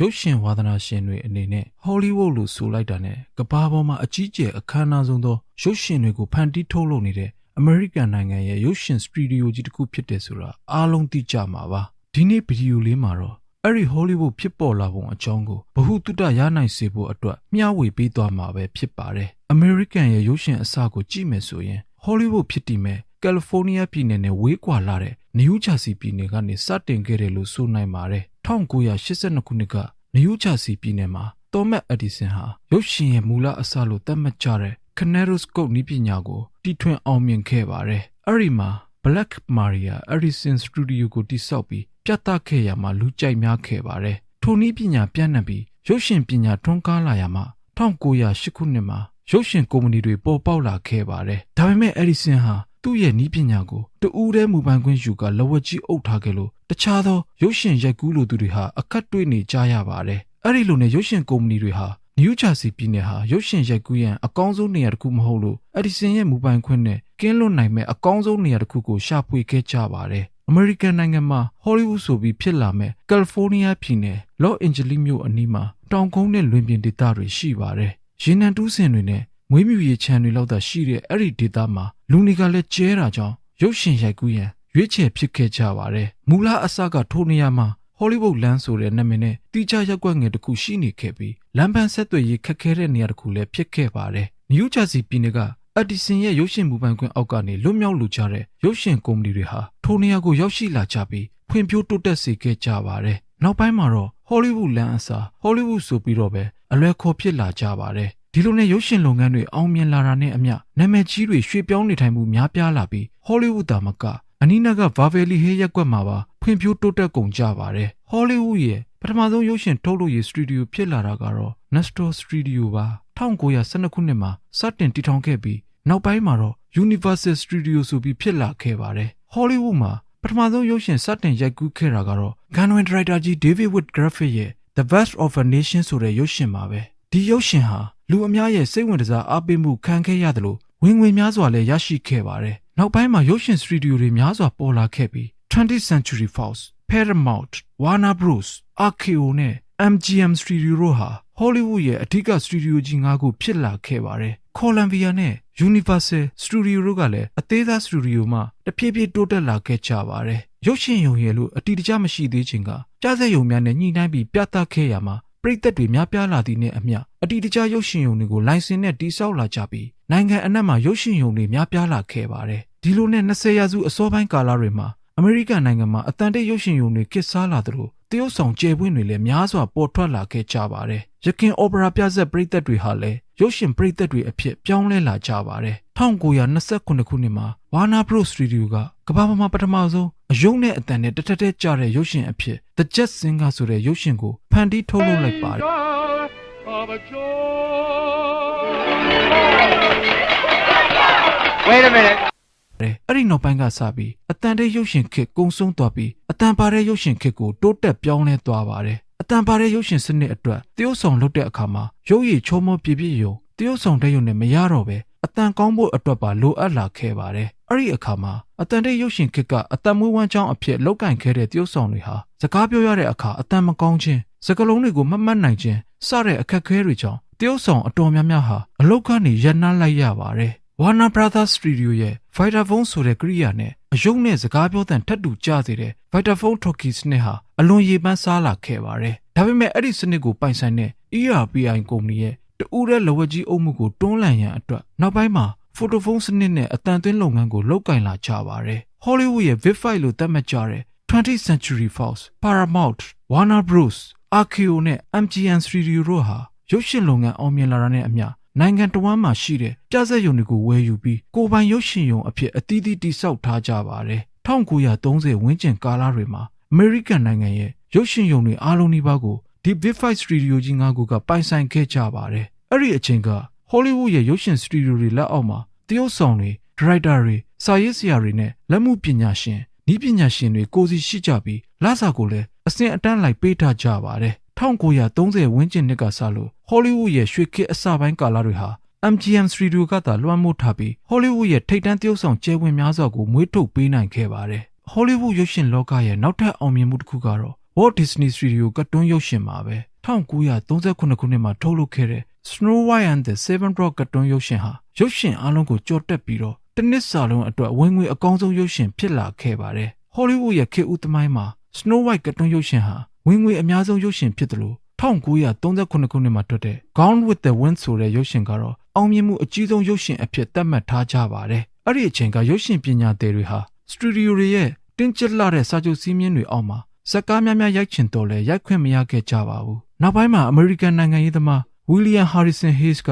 ရုပ်ရှင်ဝါသနာရှင်တွေအနေနဲ့ဟောလိဝုဒ်လို့ဆိုလိုက်တာနဲ့ကမ္ဘာပေါ်မှာအကြီးကျယ်အခမ်းအနားဆုံးသောရုပ်ရှင်တွေကိုဖန်တီးထုတ်လုပ်နေတဲ့အမေရိကန်နိုင်ငံရဲ့ရုပ်ရှင်စတူဒီယိုကြီးတစ်ခုဖြစ်တယ်ဆိုတာအားလုံးသိကြမှာပါဒီနေ့ဗီဒီယိုလေးမှာတော့အဲ့ဒီဟောလိဝုဒ်ဖြစ်ပေါ်လာပုံအကြောင်းကိုဘ ഹു တုတရနိုင်စေဖို့အတွက်မျှဝေပေးသွားမှာပဲဖြစ်ပါတယ်အမေရိကန်ရဲ့ရုပ်ရှင်အစကိုကြည့်မယ်ဆိုရင်ဟောလိဝုဒ်ဖြစ်တည်မဲ့ကယ်လီဖိုးနီးယားပြည်နယ်နဲ့ဝေးကွာလာတဲ့နယူးဂျာစီပြည်နယ်ကနေစတင်ခဲ့တယ်လို့ဆိုနိုင်ပါတယ် 1982ခုနှစ်ကနယူးဂျာစီပြည်နယ်မှာသောမတ်အက်ဒီဆန်ဟာရုပ်ရှင်ရဲ့မူလအစလို့သတ်မှတ်ကြတဲ့ Kaleidoscope နည်းပညာကိုတီထွင်အောင်မြင်ခဲ့ပါတယ်အဲ့ဒီမှာ Black Maria Edison Studio ကိုတိစောက်ပြီးပြသခဲ့ရမှာလူကြိုက်များခဲ့ပါတယ်ထိုနည်းပညာပြန့်နှံ့ပြီးရုပ်ရှင်ပညာထွန်းကားလာရမှာ1908ခုနှစ်မှာရုပ်ရှင်ကုမ္ပဏီတွေပေါ်ပေါက်လာခဲ့ပါတယ်ဒါပေမဲ့အက်ဒီဆန်ဟာ သူ့ရဲ့နီးပညာကိုတူးတဲ့မူပိုင်ခွင့်ယူကလဝက်ကြီးအုပ်ထားခဲ့လို့တခြားသောရုပ်ရှင်ရိုက်ကူးလိုသူတွေဟာအခက်တွေ့နေကြရပါတယ်အဲ့ဒီလိုနဲ့ရုပ်ရှင်ကုမ္ပဏီတွေဟာနယူးဂျာစီပြည်နယ်ဟာရုပ်ရှင်ရိုက်ကူးရန်အကောင်းဆုံးနေရာတစ်ခုမဟုတ်လို့အက်ဒီဆန်ရဲ့မူပိုင်ခွင့်နဲ့ကင်းလွတ်နိုင်မဲ့အကောင်းဆုံးနေရာတစ်ခုကိုရှာဖွေခဲ့ကြပါတယ်အမေရိကန်နိုင်ငံမှာဟောလိဝုဒ်ဆိုပြီးဖြစ်လာမဲ့ကယ်လီဖိုးနီးယားပြည်နယ်လော့အန်ဂျလိမြို့အနီးမှာတောင်ကုန်းနဲ့လွင်ပြင်ဒေသတွေရှိပါတယ်။ရေနံတူးစင်တွေနဲ့ မွေးမြူရေးခြံတွေလောက်သာရှိတဲ့အဲ့ဒီဒေသမှာလူတွေကလည်းကျဲတာကြောင့်ရုပ်ရှင်ရိုက်ကူးရန်ရွေးချယ်ဖြစ်ခဲ့ကြပါတယ်။မူလအစကထိုနေရာမှာဟောလိဝုဒ်လမ်းဆိုတဲ့နာမည်နဲ့တီးခြားရက်ွက်ငယ်တစ်ခုရှိနေခဲ့ပြီးလမ်းပန်းဆက်သွယ်ရေးခက်ခဲတဲ့နေရာတစ်ခုလည်းဖြစ်ခဲ့ပါတယ်။နယူးဂျာစီပြည်နယ်ကအက်ဒီဆင်ရဲ့ရုပ်ရှင်မူပိုင်ခွင့်အောက်ကနေလွတ်မြောက်လူကြတဲ့ရုပ်ရှင်ကုမ္ပဏီတွေဟာထိုနေရာကိုရောက်ရှိလာကြပြီးဖွံ့ဖြိုးတိုးတက်စေခဲ့ကြပါတယ်။နောက်ပိုင်းမှာတော့ဟောလိဝုဒ်လမ်းအစားဟောလိဝုဒ်ဆိုပြီးတော့ပဲအလွယ်ခေါ်ဖြစ်လာကြပါတယ်။ ဒီလိုနဲ့ရုပ်ရှင်လုပ်ငန်းတွေအောင်မြင်လာတာနဲ့အမျှနာမည်ကြီးတွေရွှေ့ပြောင်းနေထိုင်မှုများပြားလာပြီးဟောလိဝုဒ်တာမကအနီးနားကဗာဗယ်လီဟေးရက်ကွက်မှာပါဖွံ့ဖြိုးတိုးတက်ကုန်ကြပါတယ်။ဟောလိဝုဒ်ရဲ့ပထမဆုံးရုပ်ရှင်ထုတ်လုပ်ရေးစတူဒီယိုဖြစ်လာတာကတော့ Nestor Studio ပါ1912ခုနှစ်မှာစတင်တည်ထောင်ခဲ့ပြီးနောက်ပိုင်းမှာတော့ Universal Studio ဆိုပြီးဖြစ်လာခဲ့ပါတယ်။ Hollywood မှာပထမဆုံးရုပ်ရှင်စတင်ရိုက်ကူးခဲ့တာကတော့ Gunwin ဒရိုက်တာကြီး David Wood Griffith ရဲ့ The Best of a Nation ဆိုတဲ့ရုပ်ရှင်ပါပဲ။ဒီရုပ်ရှင်ဟာ လူအများရဲ့စိတ်ဝင်စားအားပေးမှုခံခဲ့ရတယ်လို့ဝင်ငွေများစွာလည်းရရှိခဲ့ပါတယ်။နောက်ပိုင်းမှာရုပ်ရှင်စတူဒီယိုတွေများစွာပေါ်လာခဲ့ပြီး 20th Century Fox, Paramount, Warner Bros, RKO နဲ့ MGM Studio တို့ဟာ Hollywood ရဲ့အထူးစတူဒီယိုကြီး၅ခုဖြစ်လာခဲ့ပါတယ်။ Columbia နဲ့ Universal Studio တို့ကလည်းအသေးစားစတူဒီယိုမှတဖြည်းဖြည်းတိုးတက်လာခဲ့ကြပါတယ်။ရုပ်ရှင်ရုံရဲ့လို့အတီးတကျမရှိသေးခြင်းကကြားစက်ရုံများနဲ့ညှိနှိုင်းပြီးပြသခဲ့ရမှာ ပရိသတ်တွေများပြားလာသည့်နဲ့အမျှအတီးတကျရုပ်ရှင်ရုံတွေကိုလိုင်စင်နဲ့တိစောက်လာကြပြီးနိုင်ငံအနှံ့မှာရုပ်ရှင်ရုံတွေများပြားလာခဲ့ပါတယ်။ဒီလိုနဲ့20ရာစုအစောပိုင်းကာလတွေမှာအမေရိကန်နိုင်ငံမှာအတန်တိတ်ရုပ်ရှင်ရုံတွေခေတ်စားလာသလိုတရုတ်ဆောင်ကျယ်ပွင့်တွေလည်းများစွာပေါ်ထွက်လာခဲ့ကြပါတယ်။ရခင်အော်ပရာပြဆက်ပရိသတ်တွေဟာလည်းရုပ်ရှင်ပရိသတ်တွေအဖြစ်ပြောင်းလဲလာကြပါတယ်။1929ခုနှစ်မှာ Warner Bros Studio ကကမ္ဘာပေါ်မှာပထမဆုံး အယုံနဲ့အတန်နဲ့တထက်ထက်ကြတဲ့ရုပ်ရှင်အဖြစ် The Jet Singer ဆိုတဲ့ရုပ်ရှင်ကိုဖန်တီးထုတ်လုပ်လိုက်ပါတယ်။ of a joy. Wait a minute. တယ်အဲ့ဒီနောက်ပိုင်းကစပြီးအတန်တဲ့ရုပ်ရှင်ခစ်ကုံဆုံးသွားပြီးအတန်ပါတဲ့ရုပ်ရှင်ခစ်ကိုတိုးတက်ပြောင်းလဲသွားပါတယ်အတန်ပါတဲ့ရုပ်ရှင်စနစ်အတွက်တရုတ်ဆောင်လုပ်တဲ့အခါမှာရုပ်ရည်ချိုးမောပြပြယုံတရုတ်ဆောင်တဲ့ရုံနဲ့မရတော့ပဲအတန်ကောင်းဖို့အတွက်ပါလိုအပ်လာခဲ့ပါတယ်အဲ့ဒီအခါမှာ အတန်တဲ့ရုပ်ရှင်ခစ်ကအတန်မွေးဝမ်းကြောင်းအဖြစ်လောက်ကင်ခဲ့တဲ့တရုတ်ဆောင်တွေဟာစကားပြောရတဲ့အခါအတန်မကောင်းခြင်းစကားလုံးတွေကိုမမှတ်နိုင်ခြင်းစတဲ့အခက်အခဲတွေကြောင့်တရုတ်ဆောင်အတော်များများဟာအလောက်ကနေရန်နှလိုက်ရပါတယ် Warner Brothers Studio ရဲ့ Vitaphone ဆိုတဲ့ကိရိယာနဲ့အယုံနဲ့စကားပြောတဲ့ထပ်တူကြစေတဲ့ Vitaphone Talkie စနစ်ဟာအလွန်ရေပန်းစားလာခဲ့ပါတယ်။ဒါပေမဲ့အဲ့ဒီစနစ်ကိုပိုင်ဆိုင်တဲ့ ERPI ကုမ္ပဏီရဲ့တူတဲ့လဝက်ကြီးအုပ်မှုကိုတွန်းလှန်ရန်အတွက်နောက်ပိုင်းမှာ Photophone စနစ်နဲ့အတန်သွင်းလုပ်ငန်းကိုလုပ်ကင်လာကြပါတယ်။ Hollywood ရဲ့ Vid5 လို့သတ်မှတ်ကြတဲ့ 20th Century Fox, Paramount, Warner Bros, RKO နဲ့ MGM Studio တို့ဟာရုပ်ရှင်လုပ်ငန်းအောင်မြင်လာတာနဲ့အမျှနိုင်ငံတော်ဝန်မှရှိတဲ့ပြဇက်ရုံတွေကိုဝယ်ယူပြီးကိုပိုင်ရုပ်ရှင်ရုံအဖြစ်အသီးသီးတိစောက်ထားကြပါတယ်1930ဝန်းကျင်ကာလတွေမှာအမေရိကန်နိုင်ငံရဲ့ရုပ်ရှင်ရုံတွေအားလုံးနီးပါးကိုဒီ Big 5 Studio ကြီး၅ခုကပိုင်ဆိုင်ခဲ့ကြပါတယ်အဲ့ဒီအချိန်က Hollywood ရဲ့ရုပ်ရှင်စတူဒီယိုတွေလက်အောက်မှာ တရုတ်ဆောင်တွေဒရိုက်တာတွေစာရေးဆရာတွေနဲ့လက်မှုပညာရှင်ဤပညာရှင်တွေကိုစီရှိကြပြီးလစာကိုလည်းအစဉ်အတန်းလိုက်ပေးထားကြပါတယ်1930ဝန်းကျင်နှစ်ကစလို့ Hollywood ရဲ့ရွှေခေတ်အစပိုင်းကာလတွေဟာ MGM Studio ကသာလွှမ်းမိုးထားပြီး Hollywood ရဲ့ထိပ်တန်းသရုပ်ဆောင်ကျယ်ဝန်းများစွာကိုမွေးထုတ်ပေးနိုင်ခဲ့ပါတယ်။ Hollywood ရုပ်ရှင်လောကရဲ့နောက်ထပ်အောင်မြင်မှုတစ်ခုကတော့ Walt Disney Studio ကတွန်းရုပ်ရှင်ပါပဲ1938ခုနှစ်မှာထုတ်လုပ်ခဲ့တဲ့ Snow White and the Seven Dwarfs ကတွန်းရုပ်ရှင်ဟာ ရုပ်ရှင်အားလုံးကိုကြော်တက်ပြီးတော့တစ်နှစ်စာလုံးအတွက်ဝင်ငွေအကောင်းဆုံးရုပ်ရှင်ဖြစ်လာခဲ့ပါတယ်။ Hollywood ရဲ့ခေတ်ဦးသမိုင်းမှာ Snow White ကတွန်းရုပ်ရှင်ဟာဝင်ငွေအများဆုံးရုပ်ရှင်ဖြစ်တယ်လို့1938ခုနှစ်မှာထွက်တဲ့ Gone with the Wind ဆိုတဲ့ရုပ်ရှင်ကတော့အောင်မြင်မှုအကြီးဆုံးရုပ်ရှင်အဖြစ်သတ်မှတ်ထားကြပါတယ်။အဲ့ဒီအချိန်ကရုပ်ရှင်ပညာသည်တွေဟာစတူဒီယိုတွေရဲ့တင်းကျပ်လာတဲ့စာချုပ်စည်းမျဉ်းတွေအောက်မှာဇက်ကားများများရိုက်ချင်တော့လဲရိုက်ခွင့်မရခဲ့ကြပါဘူး။နောက်ပိုင်းမှာအမေရိကန်နိုင်ငံရေးသမား William Harrison Hayes က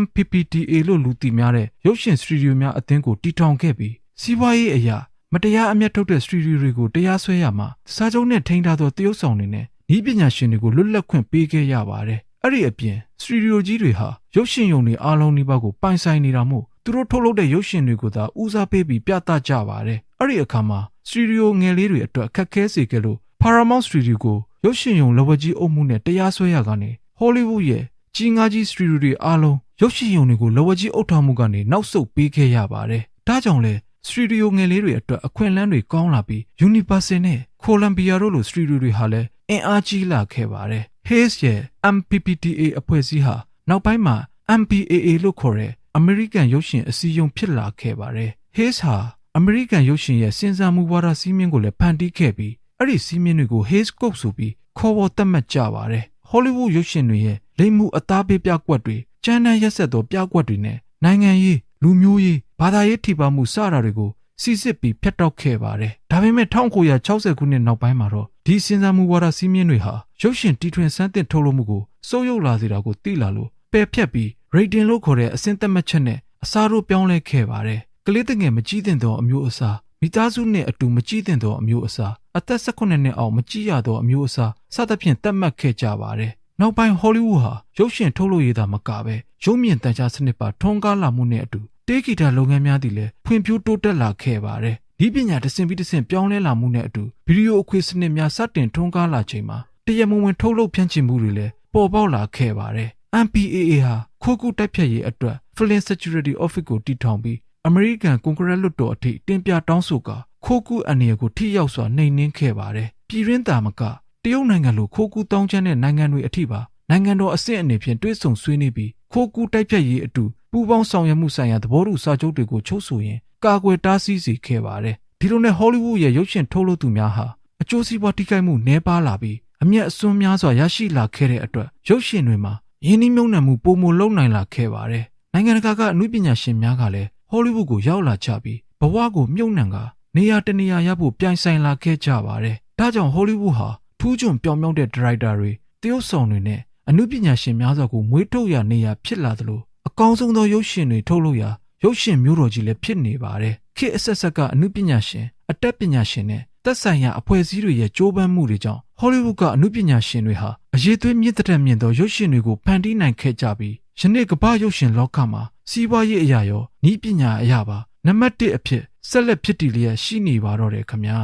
MPPDA လို့လူသိများတဲ့ရုပ်ရှင်စတူဒီယိုများအသင်းကိုတည်ထောင်ခဲ့ပြီးစီးပွားရေးအရာမတရားအမျက်ထုတ်တဲ့စတူဒီယိုတွေကိုတရားစွဲရမှာစာချုပ်နဲ့ထိန်းထားသောတရုတ်ဆောင်တွေနဲ့ဤပညာရှင်တွေကိုလွတ်လပ်ခွင့်ပေးခဲ့ရပါတယ်။အဲ့ဒီအပြင်စတူဒီယိုကြီးတွေဟာရုပ်ရှင်ရုံတွေအားလုံးဒီဘက်ကိုပိုင်ဆိုင်နေတာမို့သူတို့ထုတ်လုပ်တဲ့ရုပ်ရှင်တွေကိုသာဦးစားပေးပြီးပြသကြပါတယ်။အဲ့ဒီအခါမှာစတူဒီယိုငယ်လေးတွေအတွက်အခက်ခဲစေခဲ့လို့ Paramount Studio ကိုရုပ်ရှင်ရုံလက်ဝဲကြီးအုပ်မှုနဲ့တရားစွဲရကနေ Hollywood ရဲ့ကြီးငါးကြီးစတူဒီယိုတွေအားလုံး ရုပ်ရှင်ရုံတွေကိုလက်ဝဲကြီးအုပ်ထားမှုကနေနောက်ဆုတ်ပေးခဲ့ရပါတယ်။ဒါကြောင့်လဲစတူဒီယိုငယ်လေးတွေအတွက်အခွင့်အလမ်းတွေကောင်းလာပြီး Universal နဲ့ Columbia တို့လိုစတူဒီယိုတွေဟာလည်းအင်အားကြီးလာခဲ့ပါတယ်။ Hayes ရဲ့ MPPDA အဖွဲ့အစည်းဟာနောက်ပိုင်းမှာ MPAA လို့ခေါ်တဲ့ American ရုပ်ရှင်အစည်းအရုံးဖြစ်လာခဲ့ပါတယ်။ Hayes ဟာ American ရုပ်ရှင်ရဲ့စဉ်းစားမှုဝါဒစည်းမျဉ်းကိုလည်းဖန်တီးခဲ့ပြီးအဲ့ဒီစည်းမျဉ်းတွေကို Hayes Code ဆိုပြီးခေါ်ဝေါ်သတ်မှတ်ကြပါတယ်။ Hollywood ရုပ်ရှင်တွေရဲ့လိမ်မှုအသားပေးပြကွက်တွေ ကြမ်းတမ်းရက်ဆက်သောပြကွက်တွေနဲ့နိုင်ငံရေးလူမျိုးရေးဘာသာရေးထိပါမှုစတာတွေကိုစီစစ်ပြီးဖျက်တောက်ခဲ့ပါတယ်။ဒါပေမဲ့1960ခုနှစ်နောက်ပိုင်းမှာတော့ဒီစဉ်းစားမှုဝါဒစည်းမျဉ်းတွေဟာရုပ်ရှင်တီထွင်စမ်းသစ်ထုတ်လုပ်မှုကိုစိုးရုပ်လာစေတာကိုသိလာလို့ပယ်ဖြတ်ပြီး rating လို့ခေါ်တဲ့အဆင့်သတ်မှတ်ချက်နဲ့အစားထိုးပြောင်းလဲခဲ့ပါတယ်။ကလေးတငယ်မကြည့်သင့်သောအမျိုးအစားမိသားစုနဲ့အတူမကြည့်သင့်သောအမျိုးအစားအသက်18နှစ်အောက်မကြည့်ရသောအမျိုးအစားစသဖြင့်သတ်မှတ်ခဲ့ကြပါတယ်။ နောက်ပိုင်းဟောလိဝုဒ်ဟာရုပ်ရှင်ထုတ်လုပ်ရေးသာမကပဲရုပ်မြင်သံကြားစနစ်ပါထွန်းကားလာမှုနဲ့အတူတေးဂီတာလုပ်ငန်းများသည်လည်းဖွံ့ဖြိုးတိုးတက်လာခဲ့ပါတယ်။ဒီပညာတစ်ဆင့်ပြီးတစ်ဆင့်ပြောင်းလဲလာမှုနဲ့အတူဗီဒီယိုအခွေစနစ်များစတင်ထွန်းကားလာချိန်မှာတရမဝင်ထုတ်လုပ်ဖြန့်ချီမှုတွေလည်းပေါ်ပေါက်လာခဲ့ပါတယ်။ MPAA ဟာခိုးကူးတိုက်ဖြတ်ရေးအတွက် Flint Security Office ကိုတည်ထောင်ပြီးအမေရိကန်ကွန်ဂရက်လွှတ်တော်အထိတင်ပြတောင်းဆိုကာခိုးကူးအန္တရာယ်ကိုထိရောက်စွာနှိမ်နင်းခဲ့ပါတယ်။ပြည်ရင်းသားမက တရုတ်နိုင်ငံလိုခိုးကူးတောင်းချမ်းတဲ့နိုင်ငံတွေအထိပါနိုင်ငံတော်အဆင့်အနေဖြင့်တွဲဆုံဆွေးနွေးပြီးခိုးကူးတိုက်ဖြတ်ရေးအတူပူးပေါင်းဆောင်ရွက်မှုဆိုင်ရာသဘောတူစာချုပ်တွေကိုချုပ်ဆိုရင်ကာကွယ်တားဆီးစေခဲ့ပါတယ်။ဒီလိုနဲ့ဟောလိဝုဒ်ရဲ့ရုပ်ရှင်ထုတ်လုပ်သူများဟာအကျိုးစီးပွားထိခိုက်မှုနှဲပါလာပြီးအမျက်အစွန်းများစွာရရှိလာခဲ့တဲ့အတွက်ရုပ်ရှင်တွေမှာယင်းနှိမ့်မြုံနှံမှုပုံမလုံနိုင်လာခဲ့ပါတယ်။နိုင်ငံတကာကအမှုပညာရှင်များကလည်းဟောလိဝုဒ်ကိုရောက်လာကြပြီးဘဝကိုမြုံနှံကနေရာတနေရာရဖို့ပြိုင်ဆိုင်လာခဲ့ကြပါတယ်။ဒါကြောင့်ဟောလိဝုဒ်ဟာ ထူးချွန်ပြောင်မြောက်တဲ့ဒါရိုက်တာတွေတရုတ်ဆောင်တွေနဲ့အမှုပညာရှင်များစွာကိုမွေးထုတ်ရနေရဖြစ်လာသလိုအကောင်းဆုံးသောရုပ်ရှင်တွေထုတ်လို့ရရုပ်ရှင်မျိုးတော်ကြီးလည်းဖြစ်နေပါတယ်။ခေတ်အဆက်ဆက်ကအမှုပညာရှင်အတက်ပညာရှင်နဲ့သက်ဆိုင်ရာအဖွဲ့အစည်းတွေရဲ့ကြိုးပမ်းမှုတွေကြောင့်ဟောလိဝုဒ်ကအမှုပညာရှင်တွေဟာအရေးသွေးမြင့်တဲ့မြင့်သောရုပ်ရှင်တွေကိုဖန်တီးနိုင်ခဲ့ကြပြီးယနေ့ကမ္ဘာရုပ်ရှင်လောကမှာစီးပွားရေးအရာရောဤပညာအရာပါနံပါတ်1အဖြစ်ဆက်လက်ဖြစ်တည်လျက်ရှိနေပါတော့တယ်ခမညာ